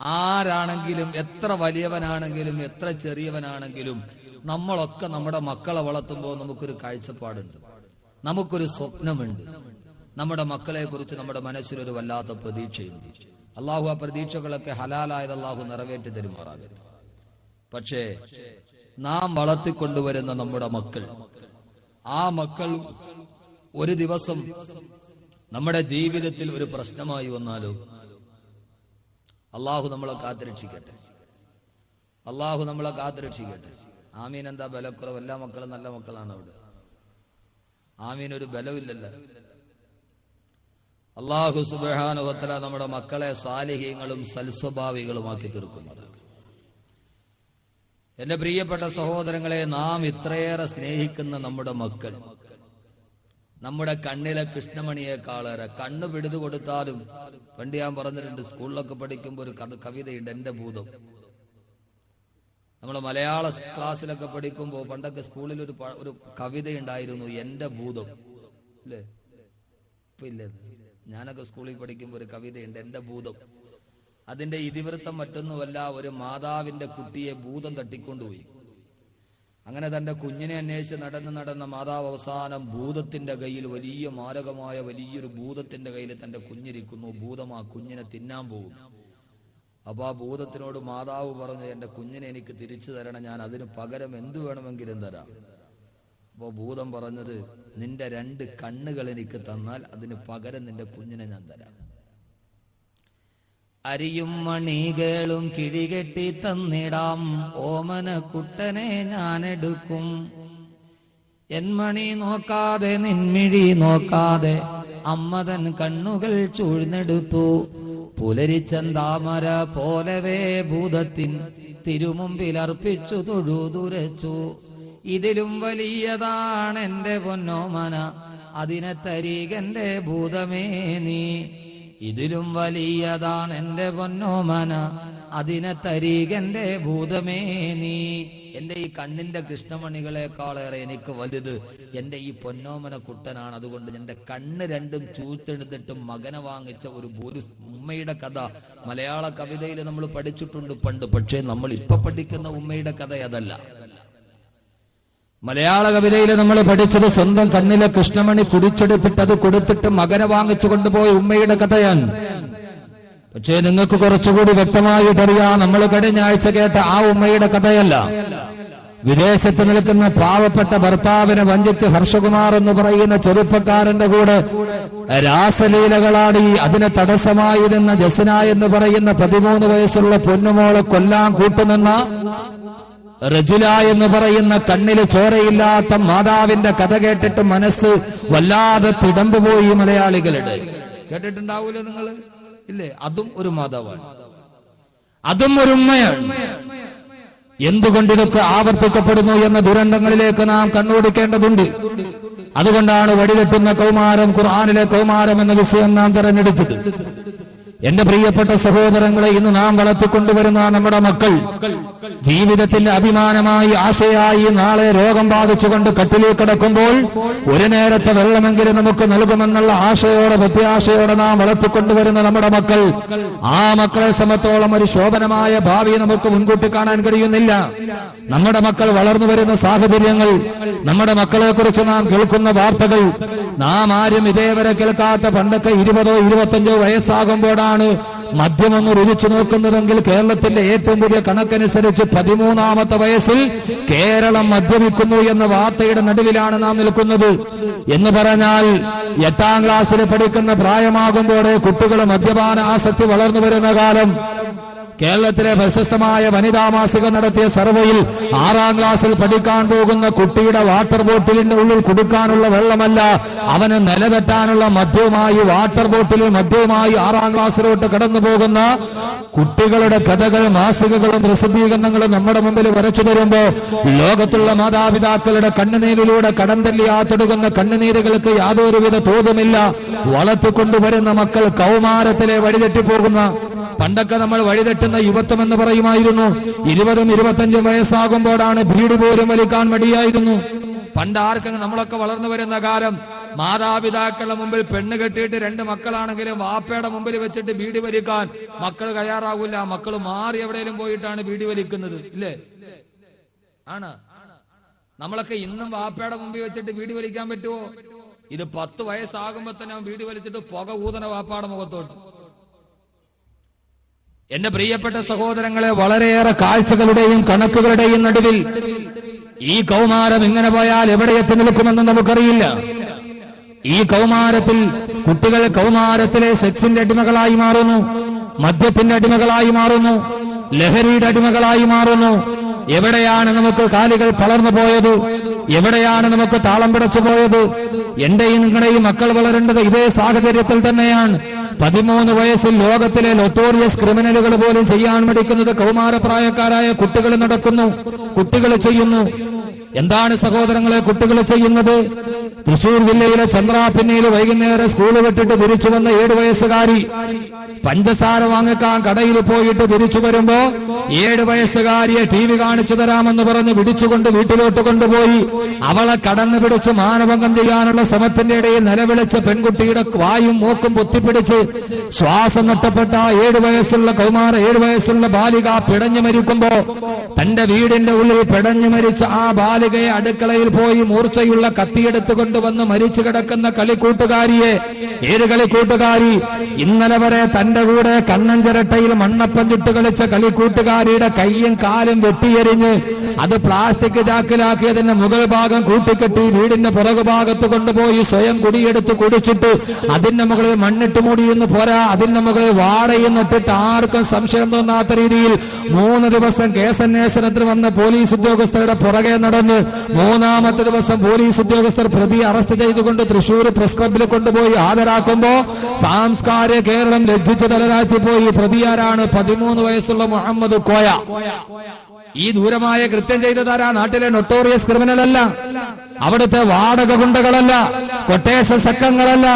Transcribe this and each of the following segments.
ആരാണെങ്കിലും എത്ര വലിയവനാണെങ്കിലും എത്ര ചെറിയവനാണെങ്കിലും നമ്മളൊക്കെ നമ്മുടെ മക്കളെ വളർത്തുമ്പോൾ നമുക്കൊരു കാഴ്ചപ്പാടുണ്ട്. നമുക്കൊരു സ്വപ്നമുണ്ട്. നമ്മുടെ മക്കളെ കുറിച്ച് നമ്മുടെ മനസ്സിലൊരു വല്ലാത്ത പ്രതീക്ഷയുണ്ട്. അള്ളാഹു ആ പ്രതീക്ഷകളൊക്കെ ഹലാലായത് അള്ളാഹു നിറവേറ്റി തരുമാറാകട്ടെ. പക്ഷേ നാം വളർത്തിക്കൊണ്ടുവരുന്ന നമ്മുടെ മക്കൾ ആ മക്കൾ ഒരു ദിവസം നമ്മുടെ ജീവിതത്തിൽ ഒരു പ്രശ്നമായി വന്നാലോ? അള്ളാഹു നമ്മളെ കാത്തുരക്ഷിക്കട്ടെ. അള്ളാഹു നമ്മളെ കാത്തുരക്ഷിക്കട്ടെ. ആമീൻ എന്താ ബലക്കുറവ്? എല്ലാ മക്കളും നല്ല മക്കളാണ് അവിടെ. ആമീൻ ഒരു ബലമില്ലല്ലോ അള്ളാഹു സുബാനുഭത്തല നമ്മുടെ മക്കളെ സാലിഹ്യങ്ങളും സൽസ്വഭാവികളുമാക്കി തീർക്കുന്നത് എന്റെ പ്രിയപ്പെട്ട സഹോദരങ്ങളെ നാം ഇത്രയേറെ സ്നേഹിക്കുന്ന നമ്മുടെ മക്കൾ നമ്മുടെ കണ്ണിലെ കൃഷ്ണമണിയെക്കാളേറെ കണ്ണ് പിടിതു കൊടുത്താലും പണ്ട് ഞാൻ പറഞ്ഞിട്ടുണ്ട് സ്കൂളിലൊക്കെ പഠിക്കുമ്പോൾ ഒരു കവിതയുണ്ട് എന്റെ ഭൂതം. നമ്മൾ മലയാള ക്ലാസ്സിലൊക്കെ പഠിക്കുമ്പോൾ പണ്ടൊക്കെ സ്കൂളിൽ ഒരു ഒരു ഒരു കവിതയുണ്ടായിരുന്നു എന്റെ ഭൂതം. അല്ലേ ഇപ്പൊ ഇല്ലേ? ഞാനൊക്കെ സ്കൂളിൽ പഠിക്കുമ്പോൾ ഒരു കവിതയുണ്ട് എന്റെ ഭൂതം. അതിന്റെ ഇതിവൃത്തം മറ്റൊന്നുമല്ല ഒരു മാതാവിന്റെ കുട്ടിയെ ഭൂതം തട്ടിക്കൊണ്ടുപോയി. അങ്ങനെ തന്റെ കുഞ്ഞിനെ അന്വേഷിച്ച് നടന്ന് നടന്ന മാതാവ് അവസാനം ഭൂതത്തിന്റെ കയ്യിൽ വലിയ മാരകമായ വലിയൊരു ഭൂതത്തിന്റെ കയ്യിൽ തന്റെ കുഞ്ഞിരിക്കുന്നു. ഭൂതം ആ കുഞ്ഞിനെ തിന്നാൻ പോകും അപ്പൊ ആ ഭൂതത്തിനോട് മാതാവ് പറഞ്ഞു എന്റെ കുഞ്ഞിനെ എനിക്ക് തിരിച്ചു തരണം. ഞാൻ അതിന് പകരം എന്തു വേണമെങ്കിലും തരാം. അപ്പോ ഭൂതം പറഞ്ഞത് നിന്റെ രണ്ട് കണ്ണുകൾ എനിക്ക് തന്നാൽ അതിന് പകരം നിന്റെ കുഞ്ഞിനെ ഞാൻ തരാം. അരിയും മണികളും കിഴികെട്ടി തന്നിടാം. ഓമന കുട്ടനെ ഞാൻ എടുക്കും എൻമണി നോക്കാതെ നിൻമിഴി നോക്കാതെ അമ്മതൻ കണ്ണുകൾ ചൂഴ്ന്നെടുത്തു. പുലരിച്ചന്താമര പോലവേ ഭൂതത്തിൻ തിരുമുമ്പിൽ അർപ്പിച്ചു തൊഴുതുരച്ചു. ഇതിലും വലിയതാണ് എന്റെ പൊന്നോമന അതിനെ തരീകന്റെ ഭൂതമേ നീ. ഇതിലും വലിയതാണ് എന്റെ പൊന്നോമന. അതിനെ തരീകന്റെ ഭൂതമേ നീ. എന്റെ ഈ കണ്ണിന്റെ കൃഷ്ണമണികളെക്കാളേറെ എനിക്ക് വലുത്. എന്റെ ഈ പൊന്നോമന കുട്ടനാണ്. അതുകൊണ്ട് എന്റെ കണ്ണ് രണ്ടും ചൂട്ടെടുത്തിട്ടും മകനെ വാങ്ങിച്ച ഒരു ഭൂരി ഉമ്മയുടെ കഥ മലയാള കവിതയിൽ നമ്മൾ പഠിച്ചിട്ടുണ്ട് പണ്ട്. പക്ഷേ നമ്മൾ ഇപ്പൊ പഠിക്കുന്ന ഉമ്മയുടെ കഥ അതല്ല. മലയാള കവിതയിൽ നമ്മൾ പഠിച്ചത് സ്വന്തം കണ്ണിലെ കൃഷ്ണമണി കുടിച്ചെടുപ്പിട്ടത് കൊടുത്തിട്ട് മകനെ വാങ്ങിച്ചു കൊണ്ടുപോയ ഉമ്മയുടെ കഥയാണ്. പക്ഷേ നിങ്ങൾക്ക് കുറച്ചുകൂടി വ്യക്തമായിട്ടറിയാം നമ്മൾ കഴിഞ്ഞ ആഴ്ച കേട്ട ആ ഉമ്മയുടെ കഥയല്ല. വിദേശത്ത് നിൽക്കുന്ന പാവപ്പെട്ട ഭർത്താവിനെ വഞ്ചിച്ച് ഹർഷകുമാർ എന്ന് പറയുന്ന ചെറുപ്പക്കാരന്റെ കൂടെ രാസലീലകളാടി അതിന് തടസ്സമായിരുന്ന ജസന എന്ന് പറയുന്ന പതിമൂന്ന് വയസ്സുള്ള പൊന്നുമോളെ കൊല്ലാൻ കൂട്ടുനിന്ന റജുല എന്ന് പറയുന്ന കണ്ണിൽ ചോരയില്ലാത്ത മാതാവിന്റെ കഥ കേട്ടിട്ട് മനസ്സ് വല്ലാതെ പിടമ്പ് പോയി മലയാളികളുടെ. കേട്ടിട്ടുണ്ടാവൂല നിങ്ങൾ ഇല്ലേ? അതും ഒരു മാതാവാണ്. അതും ഒരു ഉമ്മയാണ്. എന്തുകൊണ്ടിതൊക്കെ ആവർത്തിക്കപ്പെടുന്നു എന്ന ദുരന്തങ്ങളിലേക്ക് നാം കണ്ണോടിക്കേണ്ടതുണ്ട്. അതുകൊണ്ടാണ് വഴിതെട്ടുന്ന കൗമാരം ഖുർആാനിലെ കൗമാരം എന്ന വിഷയം നാം തെരഞ്ഞെടുത്തത്. എന്റെ പ്രിയപ്പെട്ട സഹോദരങ്ങളെ ഇന്ന് നാം വളർത്തിക്കൊണ്ടുവരുന്ന നമ്മുടെ മക്കൾ ജീവിതത്തിന്റെ അഭിമാനമായി ആശയായി നാളെ രോഗം ബാധിച്ചുകൊണ്ട് കട്ടിലേക്ക് കിടക്കുമ്പോൾ ഒരു നേരത്തെ വെള്ളമെങ്കിലും നമുക്ക് നൽകുമെന്നുള്ള ആശയോടെ പ്രത്യാശയോടെ നാം വളർത്തിക്കൊണ്ടുവരുന്ന നമ്മുടെ മക്കൾ. ആ മക്കളെ സമത്തോളം ഒരു ശോഭനമായ ഭാവി നമുക്ക് മുൻകൂട്ടി കാണാൻ കഴിയുന്നില്ല. നമ്മുടെ മക്കൾ വളർന്നു വരുന്ന സാഹചര്യങ്ങൾ നമ്മുടെ മക്കളെ കുറിച്ച് നാം കേൾക്കുന്ന വാർത്തകൾ നാം ആരും ഇതേവരെ കേൾക്കാത്ത പണ്ടൊക്കെ ഇരുപതോ ഇരുപത്തഞ്ചോ വയസ്സാകുമ്പോഴാണ് മദ്യമൊന്ന് രുചിച്ചു നോക്കുന്നതെങ്കിൽ കേരളത്തിന്റെ ഏറ്റവും പുതിയ കണക്കനുസരിച്ച് പതിമൂന്നാമത്തെ വയസ്സിൽ കേരളം മദ്യപിക്കുന്നു എന്ന വാർത്തയുടെ നടുവിലാണ് നാം നിൽക്കുന്നത്. എന്ന് പറഞ്ഞാൽ എട്ടാം ക്ലാസ്സിൽ പഠിക്കുന്ന പ്രായമാകുമ്പോഴേ കുട്ടികൾ മദ്യപാന ആസക്തി വളർന്നു വരുന്ന കാലം. കേരളത്തിലെ പ്രശസ്തമായ വനിതാ മാസിക നടത്തിയ സർവേയിൽ ആറാം ക്ലാസ്സിൽ പഠിക്കാൻ പോകുന്ന കുട്ടിയുടെ വാട്ടർ ബോട്ടിലിന്റെ ഉള്ളിൽ കൊടുക്കാനുള്ള വെള്ളമല്ല അവന് നിലതെറ്റാനുള്ള മദ്യവുമായി വാട്ടർ ബോട്ടിലിൽ മദ്യവുമായി ആറാം ക്ലാസ്സിലോട്ട് കടന്നു പോകുന്ന കുട്ടികളുടെ കഥകൾ മാസികകളും പ്രസിദ്ധീകരണങ്ങളും നമ്മുടെ മുമ്പിൽ വരച്ചു തരുമ്പോ ലോകത്തുള്ള മാതാപിതാക്കളുടെ കണ്ണുനീരിലൂടെ കടം തല്ലി ആത്തെടുക്കുന്ന കണ്ണുനീരുകൾക്ക് യാതൊരുവിധ തോതുമില്ല. വളർത്തിക്കൊണ്ടുവരുന്ന മക്കൾ കൗമാരത്തിലെ വഴിതെറ്റിപ്പോകുന്ന പണ്ടൊക്കെ നമ്മൾ വഴിതെട്ടുന്ന യുവത്വം എന്ന് പറയുമായിരുന്നു. ഇരുപതും ഇരുപത്തഞ്ചും വയസ്സാകുമ്പോഴാണ് ബീഡി പോലും വലിക്കാൻ മടിയായിരുന്നു. പണ്ട് ആർക്കെങ്കിലും നമ്മളൊക്കെ വളർന്നു വരുന്ന കാലം മാതാപിതാക്കളുടെ മുമ്പിൽ പെണ്ണ് കെട്ടിയിട്ട് രണ്ട് മക്കളാണെങ്കിലും വാപ്പയുടെ മുമ്പിൽ വെച്ചിട്ട് ബീഡി വലിക്കാൻ മക്കൾ തയ്യാറാകില്ല മക്കൾ മാറി എവിടെയെങ്കിലും പോയിട്ടാണ് ബീഡി വലിക്കുന്നത്. ഇല്ലേ? ആണ്. നമ്മളൊക്കെ ഇന്നും വാപ്പയുടെ മുമ്പിൽ വെച്ചിട്ട് ബീഡി വലിക്കാൻ പറ്റുമോ ഇത് പത്ത് വയസ്സാകുമ്പോ തന്നെ അവൻ ബീഡി വലിച്ചിട്ട് പുക ഊതന വാപ്പാടെ മുഖത്തോട്ട്. എന്റെ പ്രിയപ്പെട്ട സഹോദരങ്ങളെ വളരെയേറെ കാഴ്ചകളുടെയും കണക്കുകളുടെയും നടുവിൽ ഈ കൗമാരം ഇങ്ങനെ പോയാൽ എവിടെ എത്തി നിൽക്കുമെന്ന് നമുക്കറിയില്ല. ഈ കൗമാരത്തിൽ കുട്ടികൾ കൗമാരത്തിലെ സെക്സിന്റെ അടിമകളായി മാറുന്നു മദ്യത്തിന്റെ അടിമകളായി മാറുന്നു ലഹരിയുടെ അടിമകളായി മാറുന്നു. എവിടെയാണ് നമുക്ക് കാലുകൾ തളർന്നു പോയത്? എവിടെയാണ് നമുക്ക് താളം പിടച്ചു പോയത്? എന്റെയും നിങ്ങളുടെയും മക്കൾ വളരേണ്ടത് ഇതേ സാഹചര്യത്തിൽ തന്നെയാണ്. പതിമൂന്ന് വയസ്സിൽ ലോകത്തിലെ ലൊട്ടോറിയസ് ക്രിമിനലുകൾ പോലും ചെയ്യാൻ മടിക്കുന്നത് കൗമാരപ്രായക്കാരായ കുട്ടികൾ നടക്കുന്നു. കുട്ടികൾ ചെയ്യുന്നു. എന്താണ് സഹോദരങ്ങളെ കുട്ടികൾ ചെയ്യുന്നത്? തൃശൂർ ജില്ലയിലെ ചന്ദ്രാപിന്നയിൽ വൈകുന്നേരം സ്കൂൾ വിട്ടിട്ട് തിരിച്ചു വന്ന ഏഴു വയസ്സുകാരി. പഞ്ചസാര വാങ്ങിക്കാൻ കടയിൽ പോയിട്ട് തിരിച്ചു വരുമ്പോ ഏഴ് വയസ്സുകാരിയെ ടി വി കാണിച്ചു തരാമെന്ന് പറഞ്ഞ് പിടിച്ചുകൊണ്ട് വീട്ടിലോട്ട് കൊണ്ടുപോയി. അവളെ കടന്നു പിടിച്ച് മാനഭംഗം ചെയ്യാനുള്ള ശ്രമത്തിന്റെ ഇടയിൽ നിലവിളിച്ച പെൺകുട്ടിയുടെ വായും മൂക്കും പൊത്തിപ്പിടിച്ച് ശ്വാസം നഷ്ടപ്പെട്ട ഏഴു വയസ്സുള്ള കൗമാര ഏഴു വയസ്സുള്ള ബാലിക പിടഞ്ഞു മരിക്കുമ്പോ തന്റെ വീടിന്റെ ഉള്ളിൽ പിടഞ്ഞു മരിച്ച ആ ബാലികയെ അടുക്കളയിൽ പോയി മൂർച്ചയുള്ള കത്തിയെടുത്ത് കൊണ്ടുവന്ന് മരിച്ചു കിടക്കുന്ന കളിക്കൂട്ടുകാരിയെ. ഏത് കളിക്കൂട്ടുകാരി? ഇന്നലെ വരെ തന്റെ കൂടെ കണ്ണൻ ചിരട്ടയിൽ മണ്ണപ്പം ചുട്ട് കളിച്ച കളിക്കൂട്ടുകാരിയുടെ കയ്യും കാലും വെട്ടിയെരിഞ്ഞ് അത് പ്ലാസ്റ്റിക് ചാക്കിലാക്കിയതിന്റെ മുകൾ ഭാഗം കൂട്ടിക്കെട്ടി വീടിന്റെ പുറകു ഭാഗത്ത് കൊണ്ടുപോയി സ്വയം കുടിയെടുത്ത് കുടിച്ചിട്ട് അതിന്റെ മുകളിൽ മണ്ണിട്ട് മൂടിയെന്ന് പോരാ. അതിന്റെ മുകളിൽ വാടയെന്നിട്ടിട്ട് ആർക്കും സംശയം തോന്നാത്ത രീതിയിൽ മൂന്ന് ദിവസം കേസന്വേഷണത്തിൽ വന്ന പോലീസ് ഉദ്യോഗസ്ഥരുടെ പുറകെ നടന്ന് മൂന്നാമത്തെ ദിവസം പോലീസ് ഉദ്യോഗസ്ഥർ പ്രതി അറസ്റ്റ് ചെയ്തുകൊണ്ട് തൃശൂർ പ്രസ് ക്ലബിൽ കൊണ്ടുപോയി ഹാജരാക്കുമ്പോ സാംസ്കാരിക കേരളം ലജ്ജിച്ചു തലരാറ്റിപ്പോയി പ്രതിയാരാണ് പതിമൂന്ന് വയസ്സുള്ള മുഹമ്മദ് കോയ. ഈ ദൂരമായ കൃത്യം ചെയ്തതാരാ? നാട്ടിലെ നൊട്ടോറിയസ് ക്രിമിനൽ അല്ല. അവിടുത്തെ വാടക ഗുണ്ടകളല്ല. കൊട്ടേഷ സക്കങ്ങളല്ല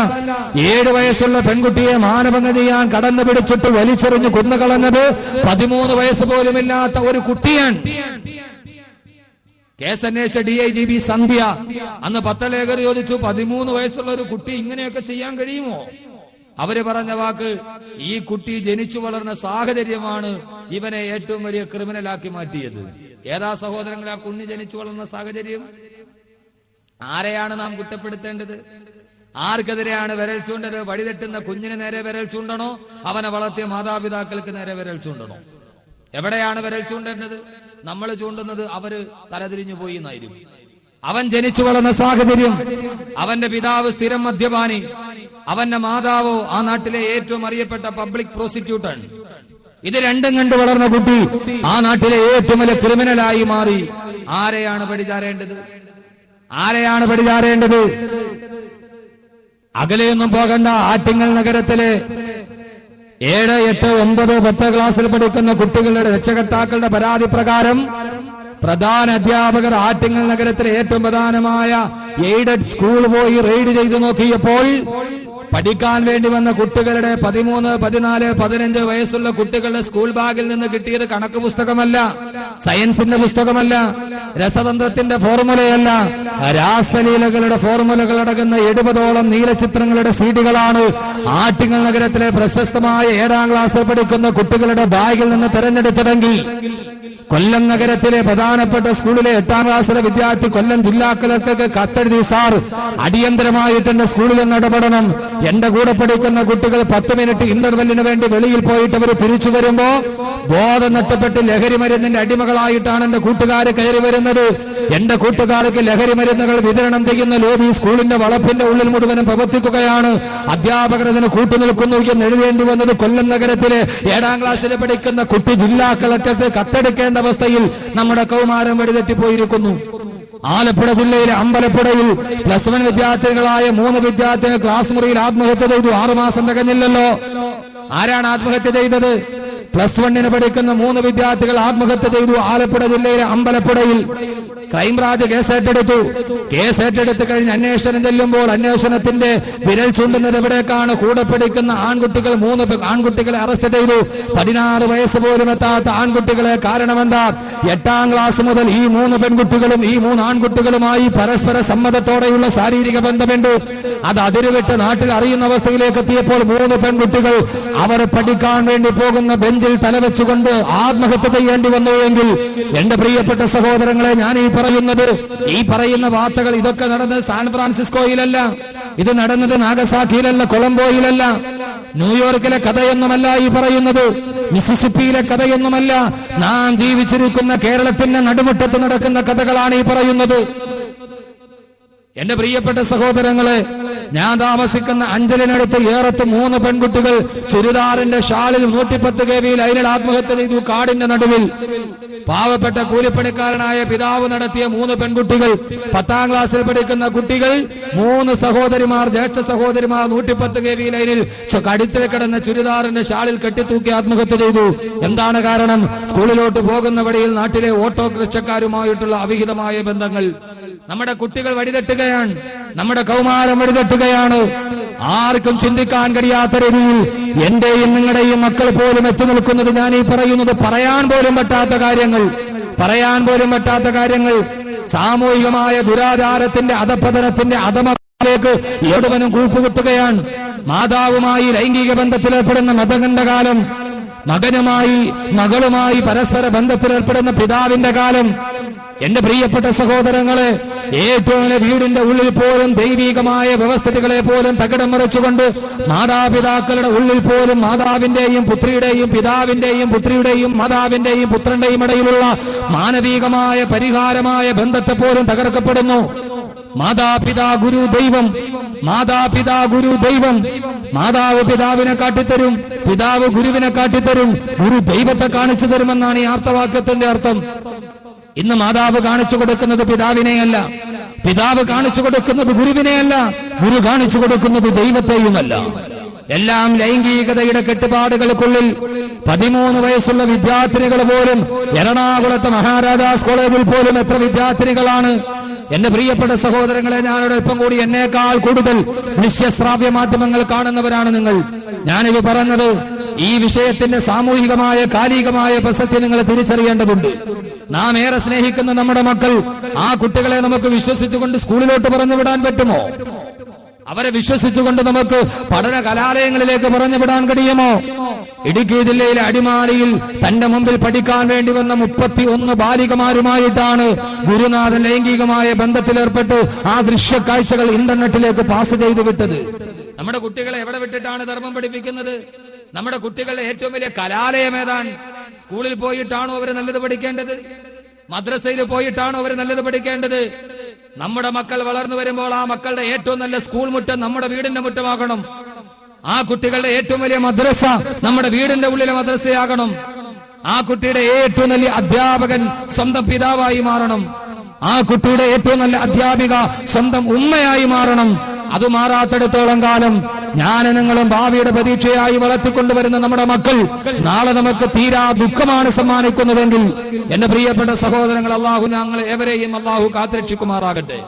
ഏഴു വയസ്സുള്ള പെൺകുട്ടിയെ മാനഭംഗം ചെയ്യാൻ കടന്നു പിടിച്ചിട്ട് വലിച്ചെറിഞ്ഞ് കുന്നുകളഞ്ഞത് പതിമൂന്ന് വയസ്സ് പോലുമില്ലാത്ത ഒരു കുട്ടിയാണ്. കേസ് അന്വേഷിച്ച D I G B Sandhya അന്ന് പത്തലേഖർ ചോദിച്ചു പതിമൂന്ന് വയസ്സുള്ള ഒരു കുട്ടി ഇങ്ങനെയൊക്കെ ചെയ്യാൻ കഴിയുമോ? അവർ പറഞ്ഞ വാക്ക് ഈ കുട്ടി ജനിച്ചു വളർന്ന സാഹചര്യമാണ് ഇവനെ ഏറ്റവും വലിയ ക്രിമിനലാക്കി മാറ്റിയത്. ഏതാ സഹോദരങ്ങളെ ആ കുഞ്ഞ് ജനിച്ചു വളർന്ന സാഹചര്യം? ആരെയാണ് നാം കുറ്റപ്പെടുത്തേണ്ടത്? ആർക്കെതിരെയാണ് വിരൽ ചൂണ്ടത് വഴിതെട്ടുന്ന കുഞ്ഞിന് നേരെ വിരൽ ചൂണ്ടണോ? അവനെ വളർത്തിയ മാതാപിതാക്കൾക്ക് നേരെ വിരൽ ചൂണ്ടണോ? എവിടെയാണ് വിരൽ ചൂണ്ടേണ്ടത്? നമ്മൾ ചൂണ്ടുന്നത് അവർ തലതിരിഞ്ഞു പോയി എന്നായിരുന്നു അവൻ ജനിച്ചു വളർന്ന സാഹചര്യം അവന്റെ പിതാവ് സ്ഥിരം മദ്യപാനി. അവന്റെ മാതാവോ ആ നാട്ടിലെ ഏറ്റവും അറിയപ്പെട്ട പബ്ലിക് പ്രോസിക്യൂട്ടാണ് ഇത് രണ്ടും കണ്ടു വളർന്ന കുട്ടി ആ നാട്ടിലെ ഏറ്റവും വലിയ ക്രിമിനലായി മാറി. ആരെയാണ് പഠിചാരേണ്ടത് ആരെയാണ് പഠിചാരേണ്ടത് അകലെയൊന്നും പോകണ്ട ആറ്റിങ്ങൽ നഗരത്തിലെ ഏഴ് എട്ട് ഒമ്പത് പത്ത് ക്ലാസ്സിൽ പഠിക്കുന്ന കുട്ടികളുടെ രക്ഷകർത്താക്കളുടെ പരാതി പ്രകാരം പ്രധാന അധ്യാപകർ ആറ്റിങ്ങൽ നഗരത്തിലെ ഏറ്റവും പ്രധാനമായ എയ്ഡഡ് സ്കൂൾ പോയി റെയ്ഡ് ചെയ്തു നോക്കിയപ്പോൾ പഠിക്കാൻ വേണ്ടി വന്ന കുട്ടികളുടെ പതിമൂന്ന് പതിനാല് പതിനഞ്ച് വയസ്സുള്ള കുട്ടികളുടെ സ്കൂൾ ബാഗിൽ നിന്ന് കിട്ടിയത് കണക്ക് പുസ്തകമല്ല സയൻസിന്റെ പുസ്തകമല്ല രസതന്ത്രത്തിന്റെ ഫോർമുലയല്ല. രാസലീലകളുടെ ഫോർമുലകൾ അടങ്ങുന്ന എഴുപതോളം നീലചിത്രങ്ങളുടെ സീഡികളാണ്. ആറ്റിങ്ങൽ നഗരത്തിലെ പ്രശസ്തമായ ഏഴാം ക്ലാസ്സിൽ പഠിക്കുന്ന കുട്ടികളുടെ ബാഗിൽ നിന്ന് തെരഞ്ഞെടുത്തതെങ്കിൽ കൊല്ലം നഗരത്തിലെ പ്രധാനപ്പെട്ട സ്കൂളിലെ എട്ടാം ക്ലാസ്സിലെ വിദ്യാർത്ഥി കൊല്ലം ജില്ലാ കളക്ടർക്ക് കത്തെഴുതി സാർ അടിയന്തരമായിട്ട് എന്റെ സ്കൂളിൽ നിന്ന് ഇടപെടണം എന്റെ കൂടെ പഠിക്കുന്ന കുട്ടികൾ പത്ത് മിനിറ്റ് ഇന്റർവെല്ലിന് വേണ്ടി വെളിയിൽ പോയിട്ട് അവർ തിരിച്ചു വരുമ്പോ ബോധം നഷ്ടപ്പെട്ട് ലഹരി മരുന്നിന്റെ അടിമകളായിട്ടാണ് എന്റെ കൂട്ടുകാർ കയറി വരുന്നത്. എന്റെ കൂട്ടുകാർക്ക് ലഹരി മരുന്നുകൾ വിതരണം ചെയ്യുന്ന ലോബി സ്കൂളിന്റെ വളപ്പിന്റെ ഉള്ളിൽ മുഴുവനും പ്രവർത്തിക്കുകയാണ്. അധ്യാപകർ അതിന് കൂട്ടുനിൽക്കുന്നു എന്ന് എഴുതേണ്ടി വന്നത് കൊല്ലം നഗരത്തിലെ ഏഴാം ക്ലാസ്സിൽ പഠിക്കുന്ന കുട്ടി ജില്ലാ കളക്ടർക്ക് കത്തെടുക്കേണ്ട അവസ്ഥയിൽ നമ്മുടെ കൗമാരം വഴിതെറ്റിപ്പോയിരിക്കുന്നു ആലപ്പുഴ ജില്ലയിലെ അമ്പലപ്പുഴയിൽ പ്ലസ് വൺ വിദ്യാർത്ഥികളായ മൂന്ന് വിദ്യാർത്ഥികൾ ക്ലാസ് മുറിയിൽ ആത്മഹത്യ ചെയ്തു. ആറുമാസം തികഞ്ഞില്ലല്ലോ. ആരാണ് ആത്മഹത്യ ചെയ്തത്? പ്ലസ് വണ്ണിന് പഠിക്കുന്ന മൂന്ന് വിദ്യാർത്ഥികൾ ആത്മഹത്യ ചെയ്തു ആലപ്പുഴ ജില്ലയിലെ അമ്പലപ്പുഴയിൽ. ക്രൈംബ്രാഞ്ച് കേസ് ഏറ്റെടുത്തു കേസ് ഏറ്റെടുത്ത് കഴിഞ്ഞ് അന്വേഷണം ചെല്ലുമ്പോൾ അന്വേഷണത്തിന്റെ വിരൽ ചൂണ്ടുന്നത് എവിടേക്കാണ്? കൂടെ പിടിക്കുന്ന ആൺകുട്ടികൾ മൂന്ന് ആൺകുട്ടികളെ അറസ്റ്റ് ചെയ്തു. പതിനാറ് വയസ്സ് പോലും എത്താത്ത ആൺകുട്ടികളെ കാരണമെന്താ? എട്ടാം ക്ലാസ് മുതൽ ഈ മൂന്ന് പെൺകുട്ടികളും ഈ മൂന്ന് ആൺകുട്ടികളുമായി പരസ്പര സമ്മതത്തോടെയുള്ള ശാരീരിക ബന്ധമുണ്ട്. അത് അതിരുവിട്ട് നാട്ടിൽ അറിയുന്ന അവസ്ഥയിലേക്ക് എത്തിയപ്പോൾ മൂന്ന് പെൺകുട്ടികൾ അവർ പഠിക്കാൻ വേണ്ടി പോകുന്ന ബെഞ്ചിൽ തലവെച്ചുകൊണ്ട് ആത്മഹത്യ ചെയ്യേണ്ടി വന്നു എങ്കിൽ എന്റെ പ്രിയപ്പെട്ട സഹോദരങ്ങളെ ഞാൻ ഈ പറയുന്നത്. ഈ പറയുന്ന വാർത്തകൾ ഇതൊക്കെ നടന്നത് സാൻ ഫ്രാൻസിസ്കോയിലല്ല. ഇത് നടന്നത് നാഗസാക്കിയിലല്ല കൊളംബോയിലല്ല. ന്യൂയോർക്കിലെ കഥയൊന്നുമല്ല ഈ പറയുന്നത്. മിസിസിപ്പിയിലെ കഥയൊന്നുമല്ല. നാം ജീവിച്ചിരിക്കുന്ന കേരളത്തിന്റെ നടുമുറ്റത്ത് നടക്കുന്ന കഥകളാണ് ഈ പറയുന്നത്. എന്റെ പ്രിയപ്പെട്ട സഹോദരങ്ങളെ ഞാൻ താമസിക്കുന്ന അഞ്ചലിനടുത്ത് ഏറത്ത് മൂന്ന് പെൺകുട്ടികൾ ചുരിദാറിന്റെ ഷാളിൽ നൂറ്റിപ്പത്ത് കെ വിയിൽ അതിനിൽ ആത്മഹത്യ ചെയ്തു കാടിന്റെ നടുവിൽ. പാവപ്പെട്ട കൂലിപ്പണിക്കാരനായ പിതാവ് നടത്തിയ മൂന്ന് പെൺകുട്ടികൾ പത്താം ക്ലാസ്സിൽ പഠിക്കുന്ന കുട്ടികൾ മൂന്ന് സഹോദരിമാർ ജ്യേഷ്ഠ സഹോദരിമാർ നൂറ്റിപ്പത്ത് കെവിയിൽ അതിനിൽ ചു- കഴുത്തിൽ കിടന്ന ചുരിദാറിന്റെ ഷാളിൽ കെട്ടിത്തൂക്കി ആത്മഹത്യ ചെയ്തു. എന്താണ് കാരണം? സ്കൂളിലോട്ട് പോകുന്ന വഴിയിൽ നാട്ടിലെ ഓട്ടോ റിക്ഷക്കാരുമായിട്ടുള്ള അവിഹിതമായ ബന്ധങ്ങൾ. നമ്മുടെ കുട്ടികൾ വഴിതെട്ടുകയാണ്. നമ്മുടെ കൗമാരം എഴുതെട്ടുകയാണ് ആർക്കും ചിന്തിക്കാൻ കഴിയാത്ത രീതിയിൽ എന്റെയും നിങ്ങളുടെയും മക്കൾ പോലും എത്തി നിൽക്കുന്നത് ഞാൻ ഈ പറയുന്നത് പറയാൻ പോലും പറ്റാത്ത കാര്യങ്ങൾ. പറയാൻ പോലും പറ്റാത്ത കാര്യങ്ങൾ. സാമൂഹികമായ ദുരാചാരത്തിന്റെ അധപതനത്തിന്റെ അധമത്തിലേക്ക് ഏടുവനും കൂപ്പുകുത്തുകയാണ്. മാതാവുമായി ലൈംഗിക ബന്ധത്തിലേർപ്പെടുന്ന മതകണ്ഠകാലം കാലം മകനുമായി മകളുമായി പരസ്പര ബന്ധത്തിലേർപ്പെടുന്ന പിതാവിന്റെ കാലം. എന്റെ പ്രിയപ്പെട്ട സഹോദരങ്ങളെ ഏറ്റവും വീടിന്റെ ഉള്ളിൽ പോലും ദൈവികമായ വ്യവസ്ഥിതികളെ പോലും തകിടം മറിച്ചുകൊണ്ട് മാതാപിതാക്കളുടെ ഉള്ളിൽ പോലും മാതാവിന്റെയും പുത്രിയുടെയും പിതാവിന്റെയും പുത്രിയുടെയും മാതാവിന്റെയും പുത്രന്റെയും ഇടയിലുള്ള മാനവികമായ പരിഹാരമായ ബന്ധത്തെ പോലും തകർക്കപ്പെടുന്നു. മാതാപിതാ ഗുരു ദൈവം മാതാപിതാ ഗുരു ദൈവം മാതാവ് പിതാവിനെ കാട്ടിത്തരും പിതാവ് ഗുരുവിനെ കാട്ടിത്തരും ഗുരു ദൈവത്തെ കാണിച്ചു തരുമെന്നാണ് ഈ ആർത്തവാക്യത്തിന്റെ അർത്ഥം. ഇന്ന് മാതാവ് കാണിച്ചു കൊടുക്കുന്നത് പിതാവിനെയല്ല. പിതാവ് കാണിച്ചു കൊടുക്കുന്നത് ഗുരുവിനെയല്ല ഗുരു കാണിച്ചു കൊടുക്കുന്നത് ദൈവത്തെയുമല്ല. എല്ലാം ലൈംഗികതയുടെ കെട്ടുപാടുകൾക്കുള്ളിൽ പതിമൂന്ന് വയസ്സുള്ള വിദ്യാർത്ഥിനികൾ പോലും എറണാകുളത്തെ മഹാരാജാസ് കോളേജിൽ പോലും എത്ര വിദ്യാർത്ഥിനികളാണ് എന്റെ പ്രിയപ്പെട്ട സഹോദരങ്ങളെ ഞാനോടൊപ്പം കൂടി എന്നേക്കാൾ കൂടുതൽ ദൃശ്യശ്രാവ്യ മാധ്യമങ്ങൾ കാണുന്നവരാണ് നിങ്ങൾ. ഞാനിത് പറഞ്ഞത് ഈ വിഷയത്തിന്റെ സാമൂഹികമായ കാലികമായ പ്രസക്തി നിങ്ങൾ തിരിച്ചറിയേണ്ടതുണ്ട്. നാം ഏറെ സ്നേഹിക്കുന്ന നമ്മുടെ മക്കൾ ആ കുട്ടികളെ നമുക്ക് വിശ്വസിച്ചുകൊണ്ട് സ്കൂളിലോട്ട് പറഞ്ഞു വിടാൻ പറ്റുമോ? അവരെ വിശ്വസിച്ചുകൊണ്ട് നമുക്ക് പഠന കലാലയങ്ങളിലേക്ക് പറഞ്ഞു വിടാൻ കഴിയുമോ? ഇടുക്കി ജില്ലയിലെ അടിമാലിയിൽ തന്റെ മുമ്പിൽ പഠിക്കാൻ വേണ്ടി വന്ന മുപ്പത്തി ഒന്ന് ബാലികമാരുമായിട്ടാണ് ഗുരുനാഥൻ ലൈംഗികമായ ബന്ധത്തിലേർപ്പെട്ട് ആ ദൃശ്യ കാഴ്ചകൾ ഇന്റർനെറ്റിലേക്ക് പാസ് ചെയ്തു വിട്ടത്. നമ്മുടെ കുട്ടികളെ എവിടെ വിട്ടിട്ടാണ് ധർമ്മം പഠിപ്പിക്കുന്നത്? നമ്മുടെ കുട്ടികളുടെ ഏറ്റവും വലിയ കലാലയം ഏതാണ്? സ്കൂളിൽ പോയിട്ടാണോ അവർ നല്ലത് പഠിക്കേണ്ടത്? മദ്രസയിൽ പോയിട്ടാണോ അവർ നല്ലത് പഠിക്കേണ്ടത്? നമ്മുടെ മക്കൾ വളർന്നു വരുമ്പോൾ ആ മക്കളുടെ ഏറ്റവും നല്ല സ്കൂൾ മുറ്റം നമ്മുടെ വീടിന്റെ മുറ്റമാകണം. ആ കുട്ടികളുടെ ഏറ്റവും വലിയ മദ്രസ നമ്മുടെ വീടിന്റെ ഉള്ളിലെ മദ്രസയാകണം. ആ കുട്ടിയുടെ ഏറ്റവും നല്ല അധ്യാപകൻ സ്വന്തം പിതാവായി മാറണം. ആ കുട്ടിയുടെ ഏറ്റവും നല്ല അധ്യാപിക സ്വന്തം ഉമ്മയായി മാറണം. അത് മാറാത്തിടത്തോളം കാലം ഞാൻ നിങ്ങളും ഭാവിയുടെ പ്രതീക്ഷയായി വളർത്തിക്കൊണ്ടുവരുന്ന നമ്മുടെ മക്കൾ നാളെ നമുക്ക് തീരാ ദുഃഖമാണ് സമ്മാനിക്കുന്നതെങ്കിൽ. എന്റെ പ്രിയപ്പെട്ട സഹോദരങ്ങൾ അള്ളാഹു ഞങ്ങൾ എവരെയും അള്ളാഹു കാത്തിരക്ഷിക്കുമാറാകട്ടെ.